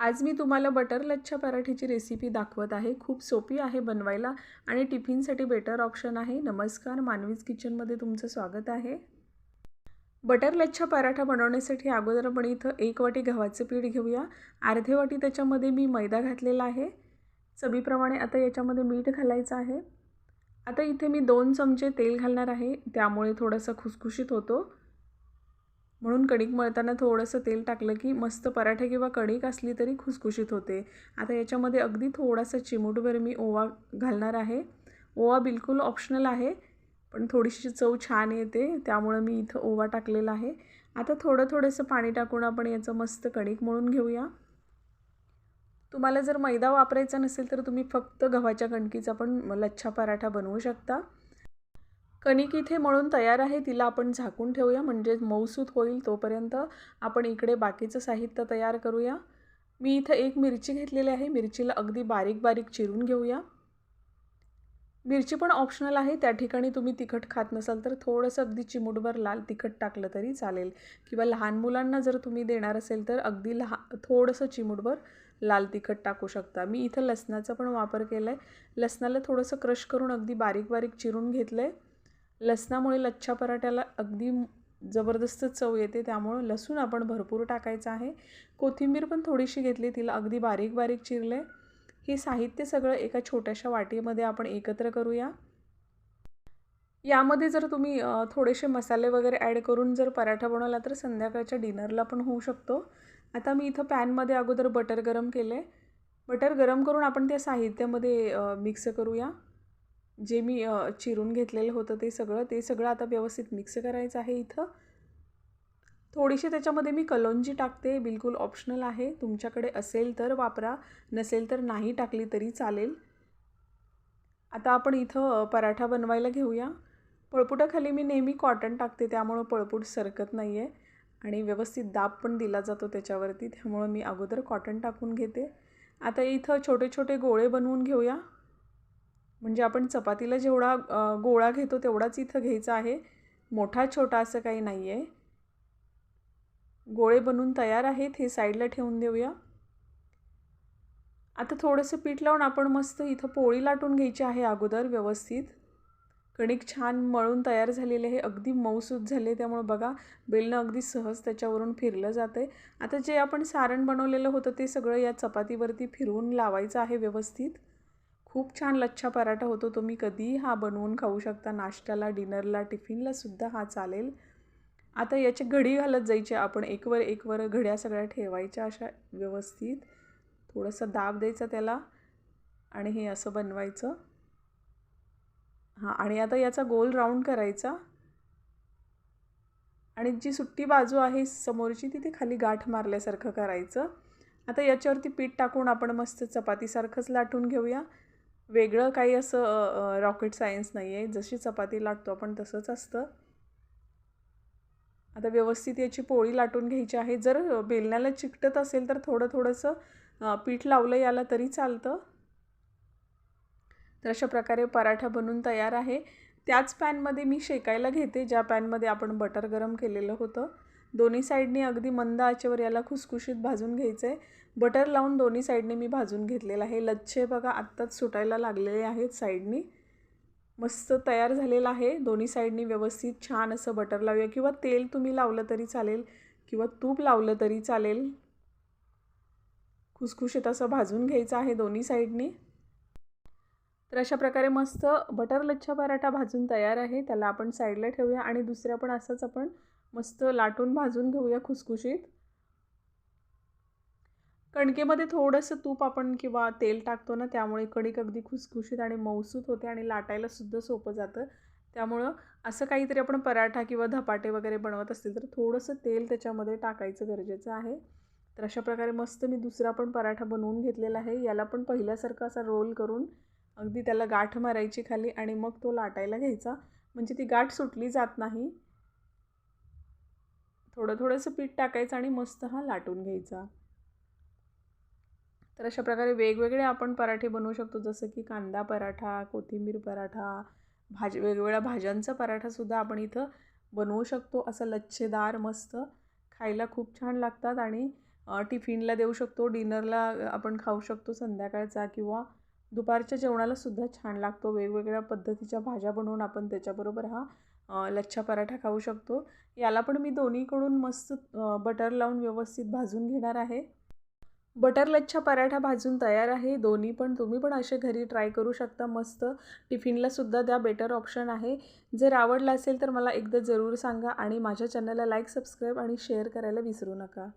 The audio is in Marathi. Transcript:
आज मी तुम्हाला बटर लच्छा पराठीची रेसिपी दाखवत आहे. खूप सोपी आहे बनवायला आणि टिफिनसाठी बेटर ऑप्शन आहे. नमस्कार मानवीज किचनमध्ये तुमचं स्वागत आहे. बटर लच्छा पराठा बनवण्यासाठी अगोदर आपण इथं एक वाटी गव्हाचं पीठ घेऊया. अर्धे वाटी त्याच्यामध्ये मी मैदा घातलेला आहे. चवीप्रमाणे आता याच्यामध्ये मीठ घालायचं आहे. आता इथे मी दोन चमचे तेल घालणार आहे. त्यामुळे थोडंसं खुसखुशीत होतो. म्हणून कणिक मळताना थोडंसं तेल टाकलं की मस्त पराठे किंवा कणिक असली तरी खुसखुशीत होते. आता याच्यामध्ये अगदी थोडासा चिमूटभर मी ओवा घालणार आहे. ओवा बिलकुल ऑप्शनल आहे पण थोडीशी चव छान येते त्यामुळं मी इथं ओवा टाकलेला आहे. आता थोडं थोडंसं पाणी टाकून आपण याचं मस्त कणिक मळून घेऊया. तुम्हाला जर मैदा वापरायचा नसेल तर तुम्ही फक्त गव्हाच्या कणकीचा पण लच्छा पराठा बनवू शकता. कणिक इथे मळून तयार आहे तिला आपण झाकून ठेवूया. म्हणजे मऊसूत होईल तोपर्यंत आपण इकडे बाकीचं साहित्य तयार करूया. मी इथं एक मिरची घेतलेली आहे. मिरचीला अगदी बारीक बारीक चिरून घेऊया. मिरची पण ऑप्शनल आहे. त्या ठिकाणी तुम्ही तिखट खात नसाल तर थोडंसं अगदी चिमूटभर लाल तिखट टाकलं तरी चालेल. किंवा लहान मुलांना जर तुम्ही देणार असेल तर अगदी लहा थोडंसं चिमूटभर लाल तिखट टाकू शकता. मी इथं लसणाचा पण वापर केला आहे लसणाला थोडंसं क्रश करून अगदी बारीक बारीक चिरून घेतलं आहे लसणामुळे लच्छा पराठ्याला अगदी जबरदस्त चव येते. त्यामुळं लसूण आपण भरपूर टाकायचं आहे. कोथिंबीर पण थोडीशी घेतली तिला अगदी बारीक बारीक चिरले. हे साहित्य सगळं एका छोट्याशा वाटीमध्ये आपण एकत्र करूया. यामध्ये जर तुम्ही थोडेसे मसाले वगैरे ॲड करून जर पराठा बनवला तर संध्याकाळच्या डिनरला पण होऊ शकतो. आता मी इथं पॅनमध्ये अगोदर बटर गरम केलं. आहे बटर गरम करून आपण त्या साहित्यामध्ये मिक्स करूया. जे मी चिरून घेतलेलं होतं ते सगळं ते सगळं आता व्यवस्थित मिक्स करायचं आहे इथं. थोडीशी त्याच्यामध्ये मी कलोंजी टाकते बिलकुल ऑप्शनल आहे. तुमच्याकडे असेल तर वापरा नसेल तर नाही टाकली तरी चालेल. आता आपण इथं पराठा बनवायला घेऊया. पळपुटाखाली मी नेहमी कॉटन टाकते त्यामुळं पळपूट सरकत नाही आहे आणि व्यवस्थित दाब पण दिला जातो त्याच्यावरती त्यामुळं मी अगोदर कॉटन टाकून घेते. आता इथं छोटे छोटे गोळे बनवून घेऊया. म्हणजे आपण चपातीला जेवढा गोळा घेतो तेवढाच इथं घ्यायचा आहे. मोठा छोटा असं काही नाही आहे गोळे बनवून तयार आहेत हे साईडला ठेवून देऊया. आता थोडंसं पीठ लावून आपण मस्त इथं पोळी लाटून घ्यायची आहे अगोदर व्यवस्थित. कणिक छान मळून तयार झालेले आहे. अगदी मऊसूत झाले त्यामुळं बघा बेलनं अगदी सहज त्याच्यावरून फिरलं जातं आहे आता जे आपण सारण बनवलेलं होतं ते सगळं या चपातीवरती फिरवून लावायचं आहे व्यवस्थित. खूप छान लच्छा पराठा होतो तुम्ही कधीही हा बनवून खाऊ शकता. नाश्त्याला डिनरला टिफिनला सुद्धा हा चालेल. आता याची घडी घालत जायची. आपण एकवर एकवर घड्या सगळ्या ठेवायच्या अशा व्यवस्थित. थोडंसं दाब द्यायचा त्याला आणि हे असं बनवायचं. हां आणि आता याचा गोल राऊंड करायचा. आणि जी सुट्टी बाजू आहे समोरची तिथे खाली गाठ मारल्यासारखं करायचं. आता याच्यावरती पीठ टाकून आपण मस्त चपातीसारखंच लाटून घेऊया. वेगळं काही असं रॉकेट सायन्स नाही आहे जशी चपाती लाटतो आपण तसंच असतं. आता व्यवस्थित याची पोळी लाटून घ्यायची आहे. जर बेलण्याला चिकटत असेल तर थोडं थोडंसं पीठ लावलं याला तरी चालतं. तर अशा प्रकारे पराठा बनून तयार आहे. त्याच पॅनमध्ये मी शेकायला घेते ज्या पॅनमध्ये आपण बटर गरम केलेलं होतं. दोन्ही साईडनी अगदी मंद आचेवर याला खुसखुशीत भाजून घ्यायचं आहे बटर लावून दोन्ही साईडने मी भाजून घेतलेलं आहे. लच्छे बघा आत्ताच सुटायला लागलेले आहेत साईडनी. मस्त तयार झालेलं आहे. दोन्ही साईडनी व्यवस्थित छान असं बटर लावूया. किंवा तेल तुम्ही लावलं तरी चालेल किंवा तूप लावलं तरी चालेल. खुसखुशीत असं भाजून घ्यायचं आहे दोन्ही साईडनी. तर अशा प्रकारे मस्त बटर लच्छा पराठा भाजून तयार आहे. त्याला आपण साईडला ठेवूया आणि दुसऱ्या पण असंच आपण मस्त लाटून भाजून घेऊया खुसखुशीत. कणकेमध्ये थोडंसं तूप आपण किंवा तेल टाकतो ना त्यामुळे कणिक अगदी खुसखुशीत आणि मऊसूत होते आणि लाटायलासुद्धा सोपं जातं. त्यामुळं असं काहीतरी आपण पराठा किंवा धपाटे वगैरे बनवत असतील तर थोडंसं तेल त्याच्यामध्ये टाकायचं गरजेचं आहे. तर अशा प्रकारे मस्त मी दुसरा पण पराठा बनवून घेतलेला आहे. याला पण पहिल्यासारखं असा रोल करून अगदी त्याला गाठ मारायची खाली आणि मग तो लाटायला घ्यायचा. म्हणजे ती गाठ सुटली जात नाही. थोडं थोडंसं पीठ टाकायचं आणि मस्त हा लाटून घ्यायचा. तर अशा प्रकारे वेगवेगळे आपण पराठे बनवू शकतो जसं की कांदा पराठा कोथिंबीर पराठा भाज वेगवेगळ्या भाज्यांचा पराठासुद्धा आपण इथं बनवू शकतो. असं लच्छेदार मस्त खायला खूप छान लागतात आणि टिफिनला देऊ शकतो डिनरला आपण खाऊ शकतो संध्याकाळचा किंवा दुपारच्या जेवणालासुद्धा छान लागतो. वेगवेगळ्या पद्धतीच्या भाज्या बनवून आपण त्याच्याबरोबर हा लच्छा पराठा खाऊ शकतो. याला पण मी दोन्हीकडून मस्त बटर लावून व्यवस्थित भाजून घेणार आहे. बटर लच्छा पराठा भाजून तयार आहे. दोन्ही पण तुम्ही पण असे घरी ट्राय करू शकता. मस्त टिफिनलासुद्धा द्या बेटर ऑप्शन आहे. जर आवडला असेल तर मला एकदा जरूर सांगा आणि माझ्या चॅनलला लाईक सबस्क्राईब आणि शेअर करायला विसरू नका.